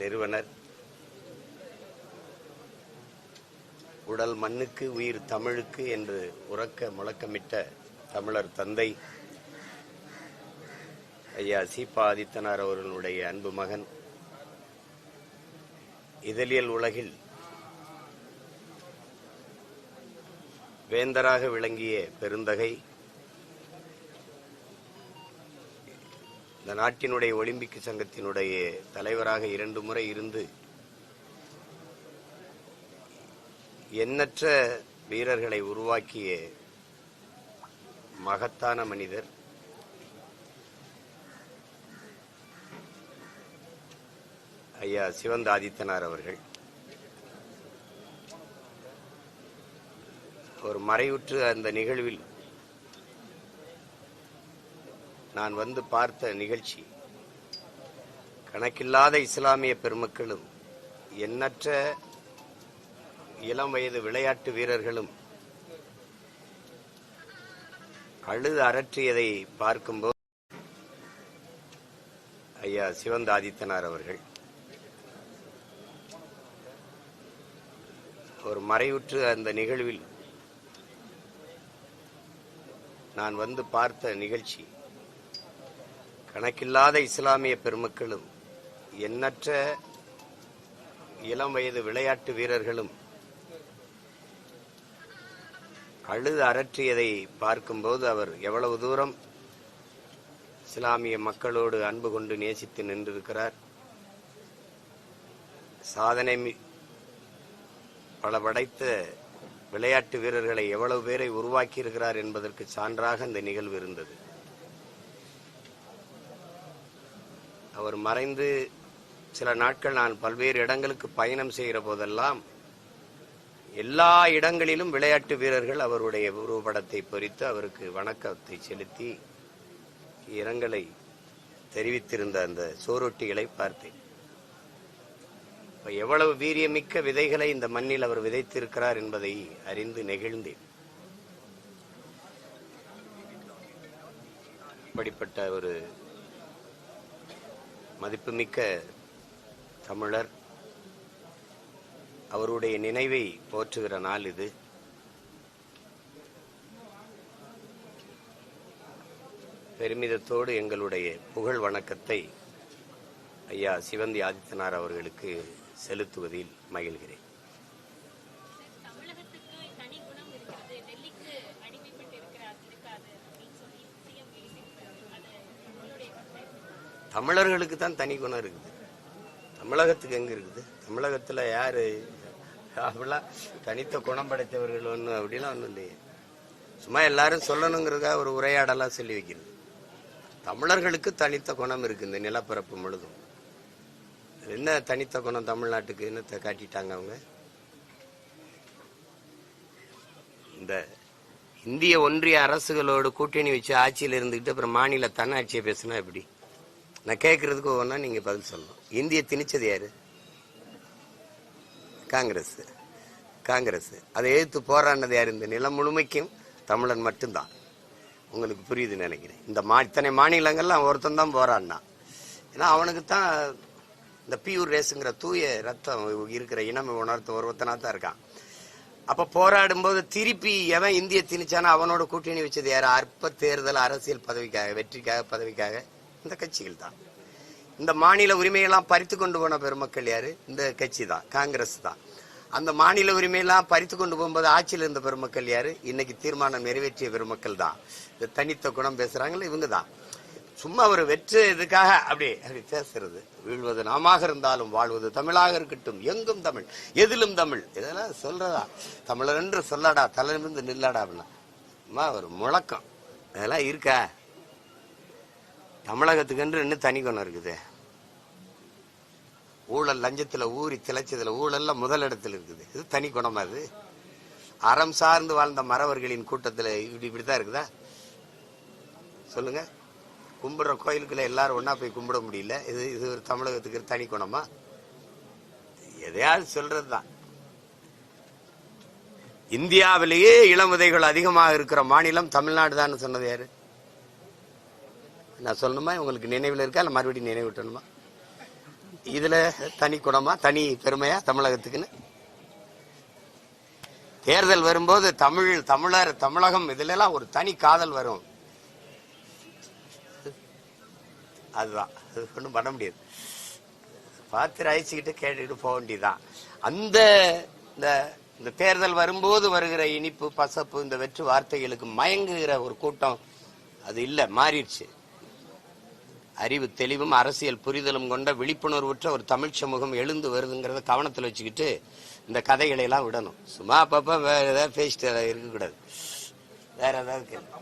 நிறுவனர். உடல் மண்ணுக்கு உயிர் தமிழுக்கு என்று உறக்க முழக்கமிட்ட தமிழர் தந்தை ஐயா சீபா ஆதித்தனார் அவர்களுடைய அன்பு மகன். இதழியல் உலகில் வேந்தராக விளங்கிய பெருந்தகை இந்த நாட்டினுடைய ஒலிம்பிக் சங்கத்தினுடைய தலைவராக இரண்டு முறை இருந்து எண்ணற்ற வீரர்களை உருவாக்கிய மகத்தான மனிதர். ஐயா சிவந்த ஆதித்தனார் அவர்கள். ஒரு மறைவுற்று அந்த நிகழ்வில் நான் வந்து பார்த்த நிகழ்ச்சி கணக்கில்லாத இஸ்லாமிய பெருமக்களும் எண்ணற்ற இளம் வயது விளையாட்டு வீரர்களும் அழுது அரற்றியதை பார்க்கும்போது ஐயா சிவந்த ஆதித்தனார் அவர்கள். ஒரு மறைவுற்று அந்த நிகழ்வில் நான் வந்து பார்த்த நிகழ்ச்சி கணக்கில்லாத இஸ்லாமிய பெருமக்களும் எண்ணற்ற இளம் வயது விளையாட்டு வீரர்களும் அழுது அரற்றியதை பார்க்கும்போது அவர் எவ்வளவு தூரம் இஸ்லாமிய மக்களோடு அன்பு கொண்டு நேசித்து நின்றிருக்கிறார். சாதனை மி- பல படைத்த விளையாட்டு வீரர்களை எவ்வளவு பேரை உருவாக்கியிருக்கிறார் என்பதற்கு சான்றாக இந்த நிகழ்வு இருந்தது. அவர் மறைந்து சில நாட்கள் நான் பல்வேறு இடங்களுக்கு பயணம் செய்கிற போதெல்லாம் எல்லா இடங்களிலும் விளையாட்டு வீரர்கள் அவருடைய உருவப்படத்தை பொறித்து அவருக்கு வணக்கத்தை செலுத்தி இரங்கலை தெரிவித்திருந்த அந்த சோரொட்டிகளை பார்த்தேன். இப்ப எவ்வளவு வீரியமிக்க விதைகளை இந்த மண்ணில் அவர் விதைத்திருக்கிறார் என்பதை அறிந்து நெகிழ்ந்தேன். அப்படிப்பட்ட ஒரு மதிப்புமிக்க தமிழர். அவருடைய நினைவை போற்றுகிற நாள் இது. பெருமிதத்தோடு எங்களுடைய புகழ் வணக்கத்தை ஐயா சிவந்தி ஆதித்தனார் அவர்களுக்கு செலுத்துவதில் மகிழ்கிறேன் தமிழகத்துக்கு தனி குணம் இருக்கிறது டெல்லிக்கு அடிமைப்பட்டு இருக்கிறார் இருக்காது அப்படின்னு சொல்லி சிஎம் பேசியிருக்காரு அது உங்களுடைய கருத்து தமிழர்களுக்கு தான் தனி குணம் இருக்குது. தமிழகத்துக்கு எங்க இருக்குது? தமிழகத்துல யாரு? அப்படிலாம் தனித்த குணம் படைத்தவர்கள் ஒன்று அப்படிலாம் ஒன்றும் இல்லையே. சும்மா எல்லாரும் சொல்லணுங்கிறதுக்காக ஒரு உரையாடலாம் சொல்லி வைக்கிறது. தமிழர்களுக்கு தனித்த குணம் இருக்கு இந்த நிலப்பரப்பு முழுதும். என்ன தனித்த குணம் தமிழ்நாட்டுக்கு? என்னத்தை காட்டிட்டாங்க அவங்க? இந்த இந்திய ஒன்றிய அரசுகளோடு கூட்டணி வச்சு ஆட்சியில் இருந்துக்கிட்டு அப்புறம் மாநில தன்னாட்சியை பேசினா எப்படி? நான் கேட்கறதுக்கு ஒவ்வொன்றா நீங்கள் பதில் சொல்லணும். இந்திய திணிச்சது யார்? காங்கிரஸ். காங்கிரஸ். அதை எதிர்த்து போராடினது யார்? இந்த நிலம் முழுமைக்கும் தமிழன் மட்டும்தான். உங்களுக்கு புரியுதுன்னு நினைக்கிறேன். இந்த மா இத்தனை மாநிலங்கள்லாம் ஒருத்தன் தான் போராடினான் ஏன்னா அவனுக்கு தான் இந்த பியூர் ரேஸுங்கிற தூய ரத்தம் இருக்கிற இனம் உணர்த்த ஒருத்தனாக தான் இருக்கான். அப்போ போராடும் போது திருப்பி எவன் இந்திய திணிச்சானோ அவனோட கூட்டணி வச்சது யார்? அற்ப தேர்தல் அரசியல் பதவிக்காக வெற்றிக்காக பதவிக்காக இந்த கட்சிகள் தான் இந்த மாநில உரிமையெல்லாம் பறித்து கொண்டு போன பெருமக்கள் யாரு? இந்த கட்சி தான் காங்கிரஸ் தான் அந்த மாநில உரிமையெல்லாம் பறித்து கொண்டு போகும்போது ஆட்சியில் இருந்த பெருமக்கள் யாரு? இன்னைக்கு தீர்மானம் நிறைவேற்றிய பெருமக்கள் தான் இந்த தனித்த குணம் பேசுறாங்கல்ல இவங்க தான் சும்மா ஒரு வெற்று இதுக்காக அப்படி அப்படி பேசுறது. வீழ்வது நாமாக இருந்தாலும் வாழ்வது தமிழாக இருக்கட்டும். எங்கும் தமிழ் எதிலும் தமிழ். இதெல்லாம் சொல்றதா? தமிழர் என்று சொல்லடா தலைமிருந்து நில்லடா அப்படின்னா. ஒரு முழக்கம். இதெல்லாம் இருக்கா? தமிழகத்துக்குன்று இன்னும் தனி குணம் இருக்குது. ஊழல் லஞ்சத்தில் ஊறி திளைச்சதில் ஊழல்ல முதலிடத்தில் இருக்குது. இது தனி குணமா அது? அறம் சார்ந்து வாழ்ந்த மறவர்களின் கூட்டத்தில் இப்படி இப்படி தான் இருக்குதா? சொல்லுங்க. கும்பிடுற கோயிலுக்குள்ள எல்லாரும் ஒன்றா போய் கும்பிட முடியல. இது இது ஒரு தமிழகத்துக்கு தனி குணமா? எதையாவது சொல்றதுதான். இந்தியாவிலேயே இளம் விதைகள் அதிகமாக இருக்கிற மாநிலம் தமிழ்நாடு தான் சொன்னது யாரு? நான் சொல்லணுமா? உங்களுக்கு நினைவில் இருக்கா? இல்லை மறுபடியும் நினைவூட்டணுமா இதில் தனி குணமா தனி பெருமையா தமிழகத்துக்குன்னு? தேர்தல் வரும்போது தமிழ் தமிழர் தமிழகம் இதுலலாம் ஒரு தனி காதல் வரும். அதுதான். அது ஒன்றும் பண்ண முடியாது. பார்த்து ரசிச்சுக்கிட்டு கேட்டுக்கிட்டு போக வேண்டியதுதான். அந்த இந்த இந்த தேர்தல் வரும்போது வருகிற இனிப்பு பசப்பு இந்த வெற்று வார்த்தைகளுக்கு மயங்குகிற ஒரு கூட்டம் அது இல்லை. மாறிடுச்சு. அறிவு தெளிவும் அரசியல் புரிதலும் கொண்ட விழிப்புணர்வுற்ற ஒரு தமிழ் சமூகம் எழுந்து வருதுங்கிறத கவனத்தில் வச்சுக்கிட்டு இந்த கதைகளை எல்லாம் விடணும். சும்மா அப்பப்ப வேற ஏதாவது பேசிட்டு இருக்கக்கூடாது. வேற ஏதாவது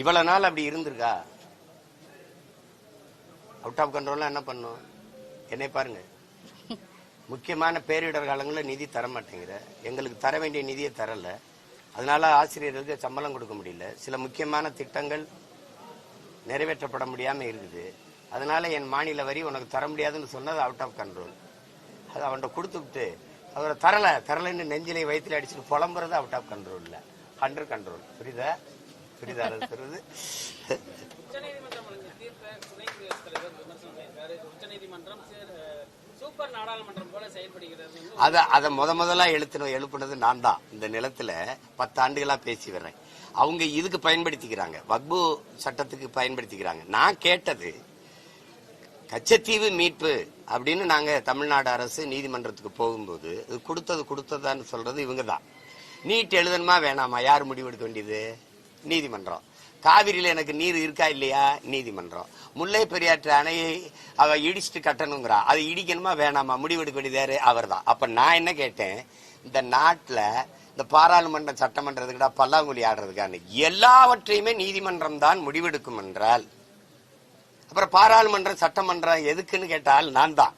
இவ்வளவு நாள் அப்படி இருந்திருக்கா? அவுட் ஆஃப் கண்ட்ரோல்லாம் என்ன பண்ணும்? என்னை பாருங்க. முக்கியமான பேரிடர் காலங்களில் நிதி தர மாட்டேங்கிற எங்களுக்கு தர வேண்டிய நிதியை தரல. அதனால ஆசிரியர்களுக்கு சம்பளம் கொடுக்க முடியல. சில முக்கியமான திட்டங்கள் நிறைவேற்றப்பட முடியாமல் இருக்குது. அதனால என் மாநில வரி உனக்கு தர முடியாதுன்னு சொன்னது அவுட் ஆஃப் கண்ட்ரோல் அது அவன்கிட்ட கொடுத்துவிட்டு அவரை தரலை தரலைன்னு நெஞ்சிலை வயிற்றுல அடிச்சுட்டு புலம்புறது அவுட் ஆஃப் கண்ட்ரோல் இல்லை. அண்டர் கண்ட்ரோல் புரியுதா? புரியுதா? அது சொல்றது? உச்சநீதிமன்றம் அதை அதை சூப்பர் நாடாளுமன்றம் போல செயல்படுகிறது. அத அத முத முதலா எழுத்தணும் எழுப்புனது நான் தான் இந்த நிலத்துல பத்து ஆண்டுகளா பேசி வர்றேன். அவங்க இதுக்கு பயன்படுத்திக்கிறாங்க. வக்பு சட்டத்துக்கு பயன்படுத்திக்கிறாங்க. நான் கேட்டது கச்சத்தீவு மீட்பு அப்படின்னு நாங்க தமிழ்நாடு அரசு நீதிமன்றத்துக்கு போகும்போது இது கொடுத்தது கொடுத்ததான்னு சொல்றது இவங்க தான் நீட் எழுதணுமா வேணாமா? யார் முடிவெடுக்க வேண்டியது? நீதிமன்றம். காவிரியில் எனக்கு நீர் இருக்கா இல்லையா? நீதிமன்றம். முல்லை பெரியாற்று அணையை அவ இடிச்சிட்டு கட்டணுங்கிறா. அது இடிக்கணுமா வேணாமா? முடிவெடுக்க வேண்டியதாரு அவர் தான் அப்போ நான் என்ன கேட்டேன்? இந்த நாட்டில் இந்த பாராளுமன்ற சட்டமன்றத்துக்கிட்ட பல்லாங்குழி ஆடுறதுக்கான எல்லாவற்றையுமே நீதிமன்றம் தான் முடிவெடுக்கும் என்றால் அப்புறம் பாராளுமன்றம் சட்டமன்றம் எதுக்குன்னு கேட்டால் நான் தான்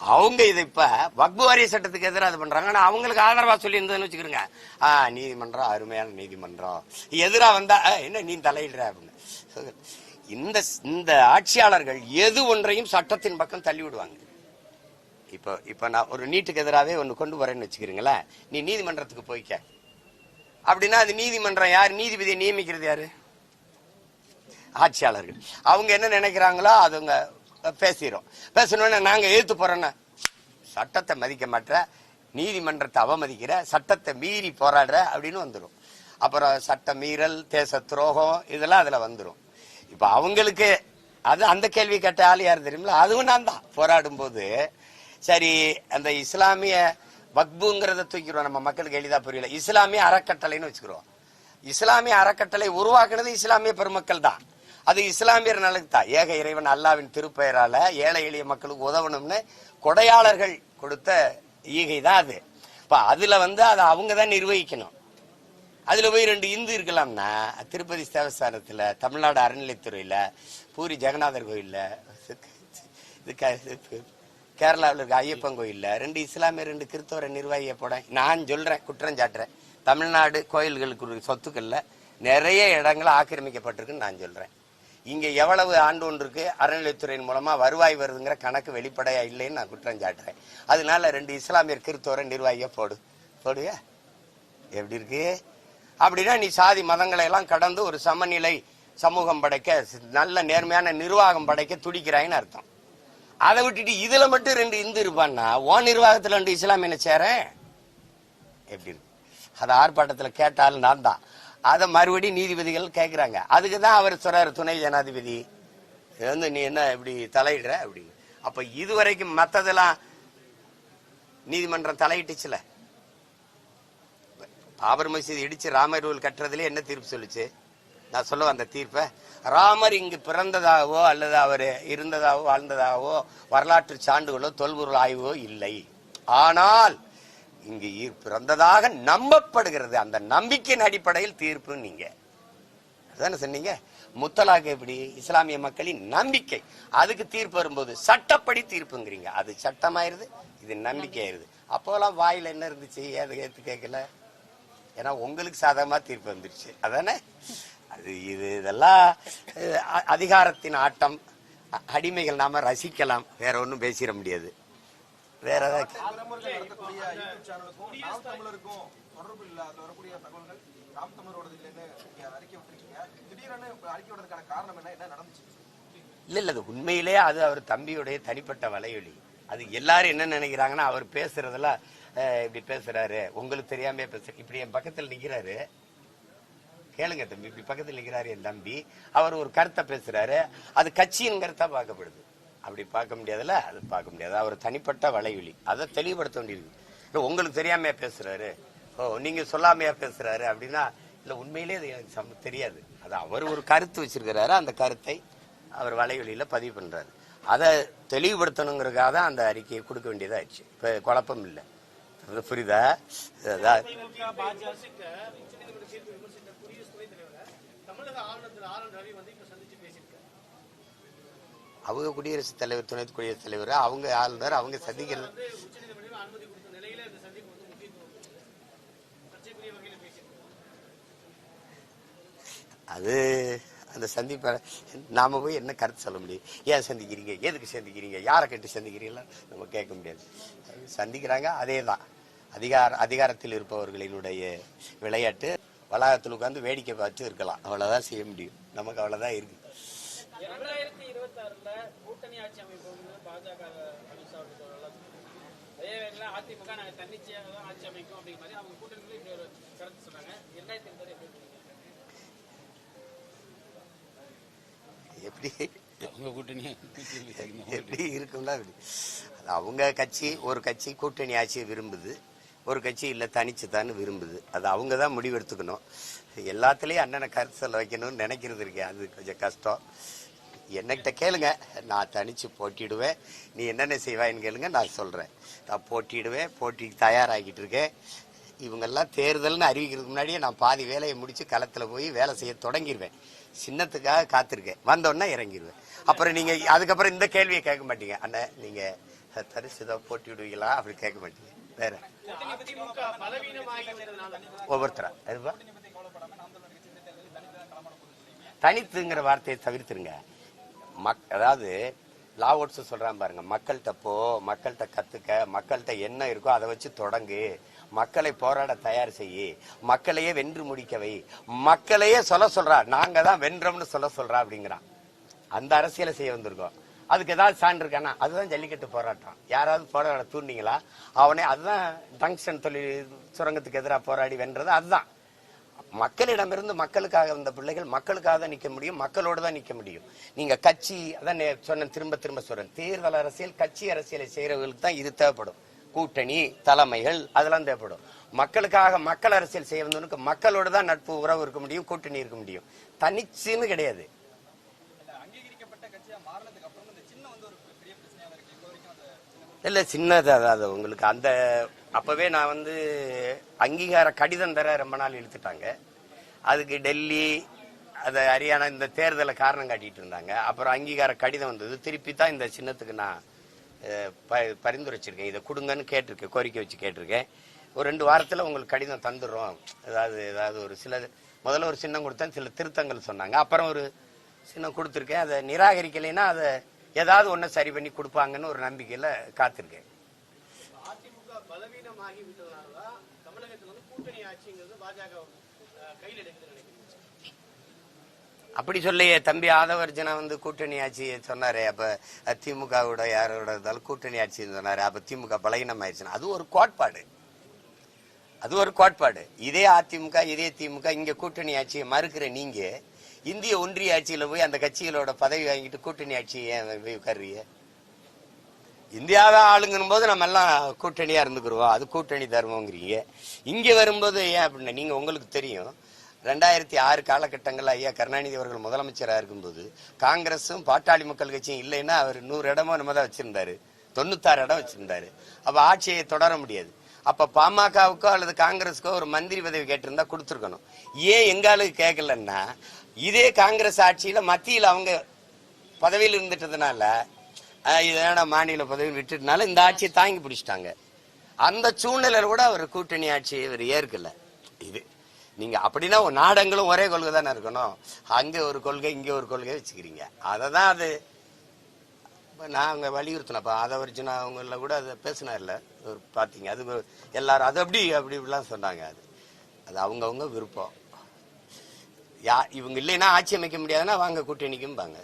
அவங்க இதை இப்ப வக்பு வாரிய சட்டத்துக்கு எதிராக இது பண்றாங்க. ஆனா அவங்களுக்கு ஆதரவா சொல்லி இருந்ததுன்னு வச்சுக்கிறோங்க. ஆ நீதிமன்றம் அருமையான நீதிமன்றம். எதிராக வந்தா என்ன நீ தலையிடுற? அப்படின்னு. இந்த இந்த ஆட்சியாளர்கள் எது ஒன்றையும் சட்டத்தின் பக்கம் தள்ளி விடுவாங்க. இப்போ இப்போ நான் ஒரு நீட்டுக்கு எதிராகவே ஒன்று கொண்டு வரேன்னு வச்சுக்கிறீங்களேன் நீ நீதிமன்றத்துக்கு போய்க்க அப்படின்னா அது நீதிமன்றம் யார்? நீதிபதியை நியமிக்கிறது யாரு? ஆட்சியாளர்கள். அவங்க என்ன நினைக்கிறாங்களோ அதுங்க பேசிடும் பேசணும்னா நாங்கள் எதிர்த்து போகிறோன்னா சட்டத்தை மதிக்க மாட்டேற நீதிமன்றத்தை அவமதிக்கிற சட்டத்தை மீறி போராடுற அப்படின்னு வந்துடும் அப்புறம் சட்ட மீறல் தேச துரோகம் இதெல்லாம் அதில் வந்துடும் இப்போ அவங்களுக்கு அது அந்த கேள்வி கேட்ட ஆள் யார் தெரியுங்களா அதுவும் நான் தான். போராடும் போது சரி அந்த இஸ்லாமிய வக்புங்கிறத தூக்கிடுவோம் நம்ம மக்களுக்கு எளிதாக புரியல. இஸ்லாமிய அறக்கட்டளைன்னு வச்சுக்கிறோம். இஸ்லாமிய அறக்கட்டளை உருவாக்குனது இஸ்லாமிய பெருமக்கள் தான். அது இஸ்லாமியர் நலனுக்கு தான் ஏக இறைவன் அல்லாவின் திருப்பெயரால ஏழை எளிய மக்களுக்கு உதவணும்னு கொடையாளர்கள் கொடுத்த ஈகை தான் அது. இப்ப அதுல வந்து அதை அவங்க தான் நிர்வகிக்கணும். அதுல போய் ரெண்டு இந்து இருக்கலாம்னா திருப்பதி தேவஸ்தானத்துல தமிழ்நாடு அறநிலைத்துறையில பூரி ஜெகநாதர் கோயில்ல இது க- கேரளாவில் இருக்க ஐயப்பன் கோயில்ல ரெண்டு இஸ்லாமிய ரெண்டு கிறிஸ்தவரை நிர்வாகிய போட நான் சொல்றேன் குற்றம் சாட்டுறேன். தமிழ்நாடு கோயில்களுக்கு சொத்துக்களில் சொத்துக்கள்ல நிறைய இடங்கள் ஆக்கிரமிக்கப்பட்டிருக்குன்னு நான் சொல்றேன். இங்கே எவ்வளவு ஆண்டு ஒன்று இருக்கு? அறநிலைத்துறையின் மூலமா வருவாய் வருதுங்கிற கணக்கு வெளிப்படையா இல்லைன்னு நான் குற்றம் சாட்டுறேன். அதனால ரெண்டு இஸ்லாமியர் கிறிஸ்தவரை நிர்வாகிய போடு. போடுவியா? எப்படி இருக்கு? அப்படின்னா நீ சாதி மதங்களை எல்லாம் கடந்து ஒரு சமநிலை சமூகம் படைக்க நல்ல நேர்மையான நிர்வாகம் படைக்க துடிக்கிறாய்ன்னு அர்த்தம். அதை விட்டுட்டு இதுல மட்டும் ரெண்டு இந்து இருப்பான்னா ஓ நிர்வாகத்துல ரெண்டு இஸ்லாமியனை சேரேன்? எப்படி இருக்கு? அது ஆர்ப்பாட்டத்துல கேட்டாலும் நான் தான். அதை மறுபடியும் நீதிபதிகள் கேட்குறாங்க அதுக்கு தான் அவர் சொல்றாரு துணை ஜனாதிபதி இது வந்து நீ என்ன இப்படி தலையிடுற? அப்படின்னு. அப்போ இதுவரைக்கும் மற்றதெல்லாம் நீதிமன்றம் தலையிட்டுச்சுல. பாபர் மசீது இடிச்சு ராமர் கோவில் கட்டுறதுல என்ன தீர்ப்பு சொல்லுச்சு? நான் சொல்ல அந்த தீர்ப்பை ராமர் இங்கு பிறந்ததாகவோ அல்லது அவர் இருந்ததாகவோ வாழ்ந்ததாகவோ வரலாற்று சான்றுகளோ தொல்பொருள் ஆய்வோ இல்லை. ஆனால் இங்கு ஈர் பிறந்ததாக நம்பப்படுகிறது. அந்த நம்பிக்கையின் அடிப்படையில் தீர்ப்பு நீங்க. அதானே சொன்னீங்க? முத்தலாக எப்படி? இஸ்லாமிய மக்களின் நம்பிக்கை. அதுக்கு தீர்ப்பு வரும்போது சட்டப்படி தீர்ப்புங்கிறீங்க. அது சட்டமாயிருது இது நம்பிக்கை ஆயிருது அப்போலாம் வாயில என்ன இருந்துச்சு? ஏது ஏத்து கேட்கல. ஏன்னா உங்களுக்கு சாதகமா தீர்ப்பு வந்துருச்சு. அதானே? அது இது இதெல்லாம் அ- அதிகாரத்தின் ஆட்டம். அடிமைகள் நாம ரசிக்கலாம். வேற ஒன்றும் பேசிட முடியாது. வேற ஏதாவது இல்ல அதுல வரக்கூடிய தகவல்கள் ராம் தமிழரோடது இல்லைன்னு நீங்க அறிக்கை விட்டுருக்கீங்க. திடீரென இப்ப அறிக்கை விடுறதுக்கான காரணம் என்ன? என்ன நடந்துச்சு? இல்ல இல்ல அது உண்மையிலே அது அவர் தம்பியுடைய தனிப்பட்ட வலையொலி. அது எல்லாரும் என்ன நினைக்கிறாங்கன்னா அவர் பேசுறதுல அஹ், இப்படி பேசுறாரு. உங்களுக்கு தெரியாம பேச இப்படி என் பக்கத்துல நிக்கிறாரு. கேளுங்க தம்பி இப்படி பக்கத்துல நிக்கிறாரு என் தம்பி. அவர் ஒரு கருத்தை பேசுறாரு. அது கட்சியின் கருத்தா பார்க்கப்படுது. அப்படி பார்க்க முடியாதுல்ல அது பார்க்க முடியாது அவர் தனிப்பட்ட வலைவிழி அதை தெளிவுபடுத்த வேண்டியிருக்கு இல்லை உங்களுக்கு தெரியாமையா பேசுறாரு ஓ நீங்க சொல்லாமையா பேசுறாரு அப்படின்னா இல்லை உண்மையிலே அது எனக்கு சம்ம- தெரியாது அது அவர் ஒரு கருத்து வச்சிருக்கிறாரு அந்த கருத்தை அவர் வலைவெளியில் பதிவு பண்ணுறாரு அதை தெளிவுபடுத்தணுங்கிறதுக்காக தான் அந்த அறிக்கையை கொடுக்க வேண்டியதாச்சு இப்போ குழப்பம் இல்லை அது புரியுதா பாஜக அவங்க குடியரசுத் தலைவர் துணை குடியரசுத் தலைவர்? அவங்க ஆளுநர் அவங்க சந்திக்கிறது அது அந்த சந்திப்பை நாம போய் என்ன கருத்து சொல்ல முடியும்? ஏன் சந்திக்கிறீங்க? எதுக்கு சந்திக்கிறீங்க? யாரை கேட்டு சந்திக்கிறீங்களா? நம்ம கேட்க முடியாது. சந்திக்கிறாங்க அதே தான் அதிகார அதிகாரத்தில் இருப்பவர்களினுடைய விளையாட்டு வளாகத்தில் உட்காந்து வேடிக்கை பார்த்து இருக்கலாம். அவ்வளோதான் செய்ய முடியும். நமக்கு அவ்வளோதான் இருக்கு. ஆறுல கூட்டணி ஆட்சி அமைப்போம்னு பாஜக அமித்ஷா. அதே வேளையில அதிமுக நாங்க தன்னிச்சையாக தான் ஆட்சி அமைக்கும் அப்படிங்கிற மாதிரி அவங்க கூட்டணியில இப்படி ஒரு கருத்து சொன்னாங்க. இரண்டாயிரத்தி இருபது எப்படி அவங்க கூட்டணி எப்படி இருக்கும்னா அப்படி. அது அவங்க கட்சி ஒரு கட்சி கூட்டணி ஆட்சியை விரும்புது. ஒரு கட்சி இல்லை தனிச்சு தான் விரும்புது. அது அவங்க தான் முடிவெடுத்துக்கணும். எல்லாத்துலேயும் அண்ணனை கருத்து சொல்ல வைக்கணும்னு நினைக்கிறது இருக்கேன். அது கொஞ்சம் கஷ்டம். என்னகிட்ட கேளுங்க. நான் தனிச்சு போட்டிடுவேன். நீ என்னென்ன செய்வாயின்னு கேளுங்க நான் சொல்கிறேன் நான் போட்டிடுவேன். போட்டிக்கு தயாராகிட்டு இருக்கேன் இவங்கெல்லாம் தேர்தல்னு அறிவிக்கிறதுக்கு முன்னாடியே நான் பாதி வேலையை முடித்து களத்தில் போய் வேலை செய்ய தொடங்கிடுவேன் சின்னத்துக்காக காத்திருக்கேன். வந்தோடனே இறங்கிடுவேன் அப்புறம் நீங்கள் அதுக்கப்புறம் இந்த கேள்வியை கேட்க மாட்டீங்க. அண்ணன் நீங்கள் தரிசுதா போட்டி விடுவீங்களா? அப்படி கேட்க மாட்டீங்க. வேற. ஒவ்வொருத்தரா? அதுவா தனித்துங்கிற வார்த்தையை தவிர்த்துருங்க. மக் அதாவது லாவோட்ஸ் சொல்றான் பாருங்க. மக்கள்கிட்ட போ மக்கள்கிட்ட கத்துக்க மக்கள்கிட்ட என்ன இருக்கோ அதை வச்சு தொடங்கு. மக்களை போராட தயார் செய் மக்களையே வென்று முடிக்கவை மக்களையே சொல்ல சொல்றா. நாங்க தான் வென்றோம்னு சொல்ல சொல்றா அப்படிங்கிறான். அந்த அரசியலை செய்ய வந்திருக்கோம். அதுக்கு ஏதாவது சான்று இருக்கானா அதுதான் ஜல்லிக்கட்டு போராட்டம். யாராவது போராட தூண்டிங்களா? அவனே அதுதான் டங்ஷன் தொழில் சுரங்கத்துக்கு எதிராக போராடி வென்றது அதுதான். மக்களிடமிருந்து மக்களுக்காக வந்த பிள்ளைகள் மக்களுக்காக தான் நிற்க முடியும் மக்களோடு தான் நிற்க முடியும். நீங்க கட்சி அதான் நே- சொன்னேன் திரும்ப திரும்ப சொல்றேன். தேர்தல் அரசியல் கட்சி அரசியலை செய்யறவர்களுக்கு தான் இது தேவைப்படும். கூட்டணி தலைமைகள் அதெல்லாம் தேவைப்படும். மக்களுக்காக மக்கள் அரசியல் செய்ய வந்தவனுக்கு மக்களோடு தான் நட்பு உறவு இருக்க முடியும் கூட்டணி இருக்க முடியும். தனிச்சுன்னு கிடையாது. இல்லை சின்னதாக உங்களுக்கு அந்த அப்பவே நான் வந்து அங்கீகார கடிதம் தர ரொம்ப நாள் இழுத்துட்டாங்க. அதுக்கு டெல்லி அது ஹரியானா இந்த தேர்தலை காரணம் காட்டிட்டு இருந்தாங்க. அப்புறம் அங்கீகார கடிதம் வந்தது. திருப்பி தான் இந்த சின்னத்துக்கு நான் ப- பரிந்துரைச்சிருக்கேன். இதை கொடுங்கன்னு கேட்டிருக்கேன் கோரிக்கை வச்சு கேட்டிருக்கேன். ஒரு ரெண்டு வாரத்தில் உங்களுக்கு கடிதம் தந்துடுறோம். ஏதாவது ஏதாவது ஒரு சில முதல்ல ஒரு சின்னம் கொடுத்தேன் சில திருத்தங்கள் சொன்னாங்க. அப்புறம் ஒரு சின்னம் கொடுத்துருக்கேன். அதை நிராகரிக்கலைன்னா அதை ஏதாவது ஒன்று சரி பண்ணி கொடுப்பாங்கன்னு ஒரு நம்பிக்கையில் காத்திருக்கேன். பலவீனமாகி விட்டதுனால தான் தமிழகத்தில் வந்து கூட்டணி ஆட்சிங்கிறது பாஜக கையில் எடுக்குதுன்னு நினைக்கிறேன். அப்படி சொல்லையே தம்பி ஆதவர்ஜனா வந்து கூட்டணி ஆட்சி சொன்னாரே அப்ப திமுக திமுகவோட யாரோட இருந்தாலும் கூட்டணி ஆட்சின்னு சொன்னாரு அப்ப திமுக பலகீனம் ஆயிடுச்சுன்னா அது ஒரு கோட்பாடு. அது ஒரு கோட்பாடு. இதே அதிமுக இதே திமுக இங்க கூட்டணி ஆட்சியை மறுக்கிற நீங்க இந்திய ஒன்றிய ஆட்சியில போய் அந்த கட்சிகளோட பதவி வாங்கிட்டு கூட்டணி ஆட்சியை ஏன் போய் உட்காருறீங்க? இந்தியாவை ஆளுங்கும் போது நம்ம எல்லாம் கூட்டணியா இருந்துக்கிறோம். அது கூட்டணி தர்மங்கிறீங்க இங்க வரும்போது ஏன் அப்படின்னா நீங்க உங்களுக்கு தெரியும் ரெண்டாயிரத்தி ஆறு காலகட்டங்களில் ஐயா கருணாநிதி அவர்கள் முதலமைச்சராக இருக்கும்போது காங்கிரஸும் பாட்டாளி மக்கள் கட்சியும் இல்லைன்னா அவர் நூறு இடமோ நம்ம தான் வச்சுருந்தாரு. தொண்ணூத்தாறு இடம் வச்சுருந்தாரு. அப்போ ஆட்சியை தொடர முடியாது. அப்போ பாமகவுக்கோ அல்லது காங்கிரஸுக்கோ ஒரு மந்திரி பதவி கேட்டிருந்தா கொடுத்துருக்கணும். ஏன் எங்களுக்கு கேட்கலன்னா இதே காங்கிரஸ் ஆட்சியில் மத்தியில் அவங்க பதவியில் இருந்துட்டதுனால அஹ், மாநில பதவி விட்டுட்டனால இந்த ஆட்சியை தாங்கி பிடிச்சிட்டாங்க. அந்த சூழ்நிலையில கூட அவர் கூட்டணி ஆட்சியை இவர் ஏற்கல. இது நீங்க அப்படின்னா நாடங்களும் ஒரே கொள்கை தானே இருக்கணும். அங்க ஒரு கொள்கை இங்க ஒரு கொள்கை வச்சுக்கிறீங்க. அதை தான் அது இப்போ நான் அங்கே வலியுறுத்தினப்பா அதை வச்சு நான் அவங்கள கூட அதை பேசினார்ல ஒரு பார்த்தீங்க அது எல்லாரும் அது அப்படி அப்படி இப்படிலாம் சொன்னாங்க அது. அது அவங்கவுங்க விருப்பம். யா இவங்க இல்லைன்னா ஆட்சி அமைக்க முடியாதுன்னா வாங்க கூட்டணிக்கும்பாங்க.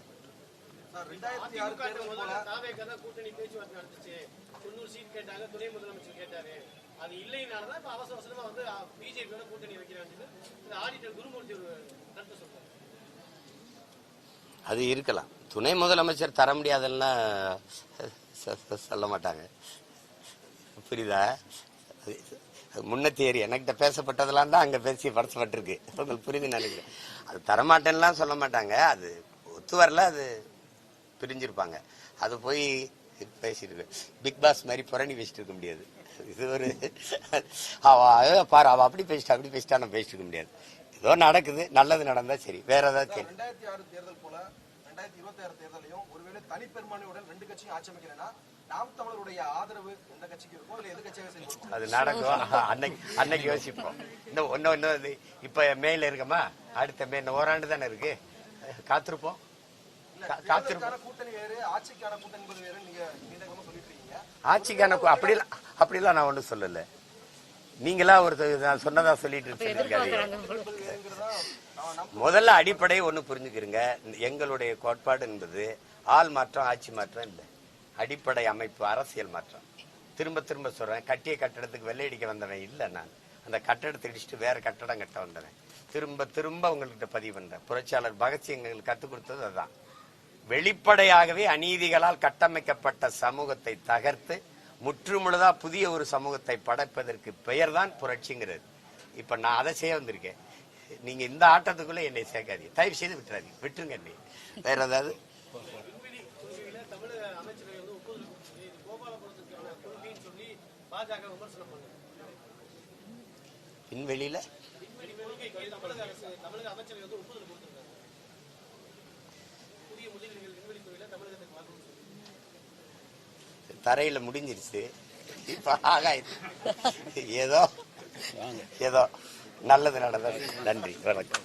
ரெண்டாயிரத்தி ஆறு தேர்தல் போல தாவேக்கா தான் கூட்டணி பேச்சுவார்த்தை நடந்துச்சு. தொண்ணூறு சீட் கேட்டாங்க துணை முதலமைச்சர் கேட்டாரு. அது இல்லைனாலதான் இப்ப அவசர அவசரமா வந்து பிஜேபியோட கூட்டணி வைக்கிறாங்க இந்த ஆடிட்டர் குருமூர்த்தி ஒரு கருத்து சொல்றாரு. அது இருக்கலாம். துணை முதலமைச்சர் தர சொ- சொல்ல மாட்டாங்க. புரியுதா? முன்ன தேரி என்கிட்ட பேசப்பட்டதெல்லாம் தான் அங்க பேசி பரசப்பட்டிருக்கு உங்களுக்கு புரியுது நினைக்கிறேன். அது தரமாட்டேன்லாம் சொல்ல மாட்டாங்க. அது ஒத்து வரல அது பிரிஞ்சிருப்பாங்க. அது போய் பேசிட்டு பிக் பாஸ் மாதிரி புரணி பேசிட்டு இருக்க முடியாது. இது ஒரு அவ பாரு அவ அப்படி பேசிட்டா அப்படி பேசிட்டா நான் பேசிட்டு இருக்க முடியாது. ஏதோ நடக்குது நல்லது நடந்தா சரி வேற ஏதாவது சார் தேர்தல் போல ரெண்டாயிரத்தி இருபத்தி ஆறு தேர்தலையும் ஒருவேளை தனிப்பெரும்பான்மையுடன் ரெண்டு கட்சியும் ஆட்சி அமைக்கலைன்னா நாம் தமிழருடைய ஆதரவு எந்த கட்சிக்கு இருக்கும் இல்ல எது கட்சியாக செயல்படும் அது நடக்கும். அன்னைக்கு அன்னைக்கு யோசிப்போம். இன்னும் ஒன்னும் இன்னும் இப்ப மேல இருக்கமா? அடுத்த மே ஓராண்டு தானே இருக்கு? காத்திருப்போம். ஆட்சிக்கான இருக்கீங்க அப்படிலாம் அப்படிலாம் நான் ஒண்ணும் சொல்லல. நீங்களா ஒரு நான் சொன்னதா சொல்லிட்டு நம்ப முதல்ல அடிப்படை ஒண்ணு புரிஞ்சுக்கிறங்க. எங்களுடைய கோட்பாடு என்பது ஆள் மாற்றம் ஆட்சி மாற்றம் இல்லை. அடிப்படை அமைப்பு அரசியல் மாற்றம். திரும்ப திரும்ப சொல்றேன். கட்டிய கட்டடத்துக்கு வெள்ளையடிக்க வந்தவன் இல்லை நான். அந்த கட்டடத்தை இடிச்சுட்டு வேற கட்டடம் கட்ட வந்தவன். திரும்ப திரும்ப உங்கள்கிட்ட பதிவு பண்றேன். புரட்சியாளர் பகத்சிங் எங்களுக்கு கத்துக் கொடுத்தது அதுதான் வெளிப்படையாகவே அநீதிகளால் கட்டமைக்கப்பட்ட சமூகத்தை தகர்த்து முற்றுமுழுதா புதிய ஒரு சமூகத்தை படைப்பதற்கு பெயர்தான் புரட்சிங்கிறது. இப்ப நான் அதை செய்ய வந்திருக்கேன். நீங்க இந்த ஆட்டத்துக்குள்ள என்னை சேர்க்காதீங்க. தயவு செய்து விட்டுறாதீங்க. விட்டுருங்க நீ வேற ஏதாவது? விண்வெளியில தரையில முடிஞ்சிருச்சு. இப்ப ஆகாயத்து. ஏதோ ஏதோ நல்லது நடந்தது. நன்றி வணக்கம்.